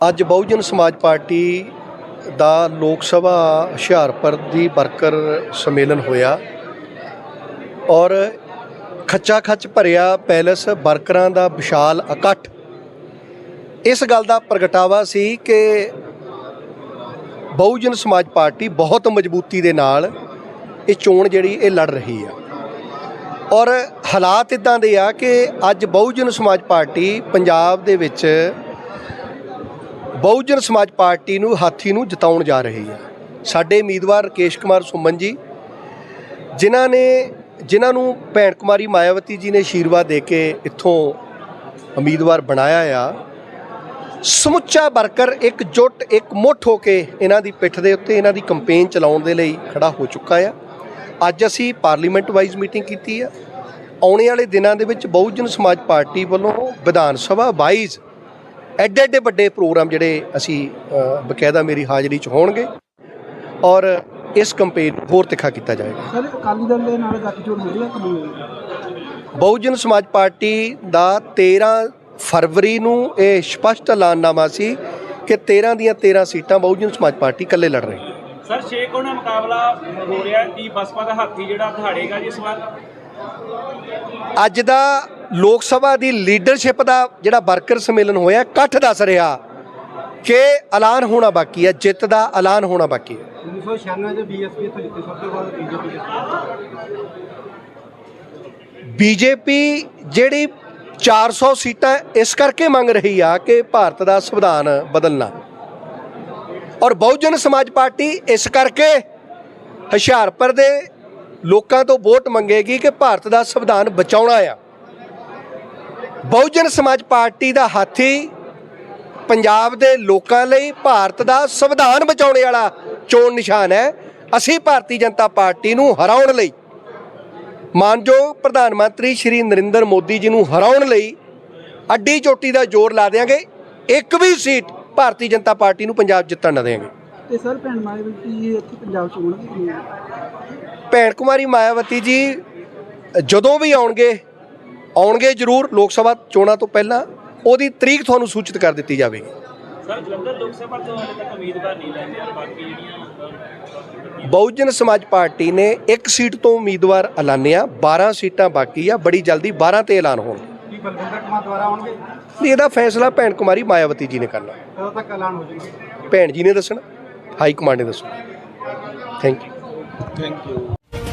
ਅੱਜ ਬਹੁਜਨ ਸਮਾਜ ਪਾਰਟੀ ਦਾ ਲੋਕ ਸਭਾ ਹੁਸ਼ਿਆਰਪੁਰ ਦੀ ਵਰਕਰ ਸੰਮੇਲਨ ਹੋਇਆ ਔਰ ਖੱਚਾ ਖੱਚ ਭਰਿਆ ਪੈਲਸ ਵਰਕਰਾਂ ਦਾ ਵਿਸ਼ਾਲ ਇਕੱਠ। ਇਸ ਗੱਲ ਦਾ ਪ੍ਰਗਟਾਵਾ ਸੀ ਕਿ ਬਹੁਜਨ ਸਮਾਜ ਪਾਰਟੀ ਬਹੁਤ ਮਜ਼ਬੂਤੀ ਦੇ ਨਾਲ ਇਹ ਚੋਣ ਜਿਹੜੀ ਇਹ ਲੜ ਰਹੀ ਆ। ਔਰ ਹਾਲਾਤ ਇਦਾਂ ਦੇ ਆ ਕਿ ਅੱਜ ਬਹੁਜਨ ਸਮਾਜ ਪਾਰਟੀ ਪੰਜਾਬ ਦੇ ਵਿੱਚ ਬਹੁਜਨ ਸਮਾਜ ਪਾਰਟੀ ਨੂੰ ਹਾਥੀ ਨੂੰ ਜਿਤਾਉਣ ਜਾ ਰਹੀ ਹੈ। ਸਾਡੇ ਉਮੀਦਵਾਰ ਰਕੇਸ਼ ਕੁਮਾਰ ਸੁਮਨ ਜੀ, ਜਿਨ੍ਹਾਂ ਨੇ, ਜਿਨ੍ਹਾਂ ਨੂੰ ਭੈਣ ਕੁਮਾਰੀ ਮਾਇਆਵਤੀ ਜੀ ਨੇ ਆਸ਼ੀਰਵਾਦ ਦੇ ਕੇ ਇੱਥੋਂ ਉਮੀਦਵਾਰ ਬਣਾਇਆ ਆ। ਸਮੁੱਚਾ ਵਰਕਰ ਇੱਕ ਜੁੱਟ, ਇੱਕ ਮੁੱਠ ਹੋ ਕੇ ਇਹਨਾਂ ਦੀ ਪਿੱਠ ਦੇ ਉੱਤੇ ਇਹਨਾਂ ਦੀ ਕੰਪੇਨ ਚਲਾਉਣ ਦੇ ਲਈ ਖੜਾ ਹੋ ਚੁੱਕਾ ਆ। ਅੱਜ ਅਸੀਂ ਪਾਰਲੀਮੈਂਟ ਵਾਈਜ਼ ਮੀਟਿੰਗ ਕੀਤੀ ਆ। ਆਉਣੇ ਵਾਲੇ ਦਿਨਾਂ ਦੇ ਵਿੱਚ ਬਹੁਜਨ ਸਮਾਜ ਪਾਰਟੀ ਵੱਲੋਂ ਵਿਧਾਨ ਸਭਾ ਵਾਈਜ਼ ਐਡੇ ਐਡੇ ਵੱਡੇ ਪ੍ਰੋਗਰਾਮ ਜਿਹੜੇ ਅਸੀਂ ਬਕਾਇਦਾ ਮੇਰੀ ਹਾਜ਼ਰੀ 'ਚ ਹੋਣਗੇ ਔਰ ਇਸ ਕੰਪੇਨ ਹੋਰ ਤਿੱਖਾ ਕੀਤਾ ਜਾਏਗਾ। ਸਰ ਅਕਾਲੀ ਦਲ ਦੇ ਨਾਲ ਗੱਠਜੋੜ ਹੋ ਰਿਹਾ ਕਿ? ਬਹੁਜਨ ਸਮਾਜ ਪਾਰਟੀ ਦਾ 13 ਫਰਵਰੀ ਨੂੰ ਇਹ ਸਪਸ਼ਟ ਐਲਾਨਨਾਮਾ ਸੀ ਕਿ 13 ਦੀਆਂ 13 ਸੀਟਾਂ ਬਹੁਜਨ ਸਮਾਜ ਪਾਰਟੀ ਇਕੱਲੇ ਲੜ ਰਹੀ ਹੈ। ਸਰ ਛੇ ਕੋਨਾ ਮੁਕਾਬਲਾ ਹੋ ਰਿਹਾ ਕੀ ਬਸਪਾ ਦਾ ਹਾਥੀ ਜਿਹੜਾ ਦਿਹਾੜੇਗਾ ਜੀ ਇਸ ਵਾਰ? ਅੱਜ ਦਾ ਲੋਕ ਸਭਾ ਦੀ ਲੀਡਰਸ਼ਿਪ ਦਾ ਜਿਹੜਾ ਵਰਕਰ ਸੰਮੇਲਨ ਹੋਇਆ ਇਕੱਠ ਦੱਸ ਰਿਹਾ ਕਿ ਐਲਾਨ ਹੋਣਾ ਬਾਕੀ ਹੈ ਜਿੱਤ ਦਾ ਐਲਾਨ ਹੋਣਾ ਬਾਕੀ ਹੈ। 1996 ਚ ਬੀਐਸਪੀ ਜਿੱਤੀ ਸਭ ਤੋਂ ਬਾਅਦ ਬੀਜੇਪੀ ਬੀਜੇਪੀ ਜਿਹੜੀ 400 ਸੀਟਾਂ ਇਸ ਕਰਕੇ ਮੰਗ ਰਹੀ ਆ ਕਿ ਭਾਰਤ ਦਾ ਸੰਵਿਧਾਨ ਬਦਲਣਾ। ਔਰ ਬਹੁਜਨ ਸਮਾਜ ਪਾਰਟੀ ਇਸ ਕਰਕੇ ਹੁਸ਼ਿਆਰਪੁਰ ਦੇ ਲੋਕਾਂ ਤੋਂ ਵੋਟ ਮੰਗੇਗੀ ਕਿ ਭਾਰਤ ਦਾ ਸੰਵਿਧਾਨ ਬਚਾਉਣਾ ਆ। ਬਹੁਜਨ ਸਮਾਜ ਪਾਰਟੀ ਦਾ ਹਾਥੀ ਪੰਜਾਬ ਦੇ ਲੋਕਾਂ ਲਈ ਭਾਰਤ ਦਾ ਸੰਵਿਧਾਨ ਬਚਾਉਣ ਵਾਲਾ ਚੋਣ ਨਿਸ਼ਾਨ ਹੈ। ਅਸੀਂ ਭਾਰਤੀ ਜਨਤਾ ਪਾਰਟੀ ਨੂੰ ਹਰਾਉਣ ਲਈ ਮਾਨਯੋਗ ਪ੍ਰਧਾਨ ਮੰਤਰੀ ਸ਼੍ਰੀ ਨਰਿੰਦਰ ਮੋਦੀ ਜੀ ਨੂੰ ਹਰਾਉਣ ਲਈ ਅੱਡੀ ਚੋਟੀ ਦਾ ਜ਼ੋਰ ਲਾ ਦੇਾਂਗੇ ਇੱਕ ਵੀ ਸੀਟ ਭਾਰਤੀ ਜਨਤਾ ਪਾਰਟੀ ਨੂੰ ਪੰਜਾਬ ਜਿੱਤਣ ਨਾ ਦੇਵਾਂਗੇ ਤੇ ਸਰ ਭੈਣ ਮਾਇਆਵਤੀ ਇੱਥੇ ਪੰਜਾਬ ਚ ਹੋਣਗੇ ਭੈਣ ਕੁਮਾਰੀ ਮਾਇਆਵਤੀ ਜੀ ਜਦੋਂ ਵੀ ਆਉਣਗੇ ਆਉਣਗੇ ਜ਼ਰੂਰ ਲੋਕ ਸਭਾ ਚੋਣਾਂ ਤੋਂ ਪਹਿਲਾਂ ਉਹਦੀ ਤਰੀਕ ਤੁਹਾਨੂੰ ਸੂਚਿਤ ਕਰ ਦਿੱਤੀ ਜਾਵੇਗੀ। ਸਰ ਜਲੰਧਰ ਲੋਕ ਸਭਾ ਤੋਂ ਹਾਲੇ ਤੱਕ ਉਮੀਦਵਾਰ ਨਹੀਂ ਲੈ ਰਿਹਾ ਬਾਕੀ ਜਿਹੜੀਆਂ ਬਹੁਜਨ ਸਮਾਜ ਪਾਰਟੀ ਨੇ ਇੱਕ ਸੀਟ ਤੋਂ ਉਮੀਦਵਾਰ ਐਲਾਨਿਆ 12 ਸੀਟਾਂ ਬਾਕੀ ਆ ਬੜੀ ਜਲਦੀ 12 ਤੇ ਐਲਾਨ ਹੋਣਗੇ। ਕੀ ਬਲਵਿੰਦਰ ਕੁਮਾਰ ਦੁਆਰਾ ਆਉਣਗੇ? ਨਹੀਂ ਇਹਦਾ ਫੈਸਲਾ ਭੈਣ ਕੁਮਾਰੀ ਮਾਇਆਵਤੀ ਜੀ ਨੇ ਕਰਨਾ। ਕਦੋਂ ਤੱਕ ਐਲਾਨ ਹੋ ਜਾਏਗਾ ਭੈਣ ਜੀ ਨੇ ਦੱਸਣਾ ਹਾਈ ਕਮਾਂਡ ਨੇ ਦੱਸਣਾ। Thank you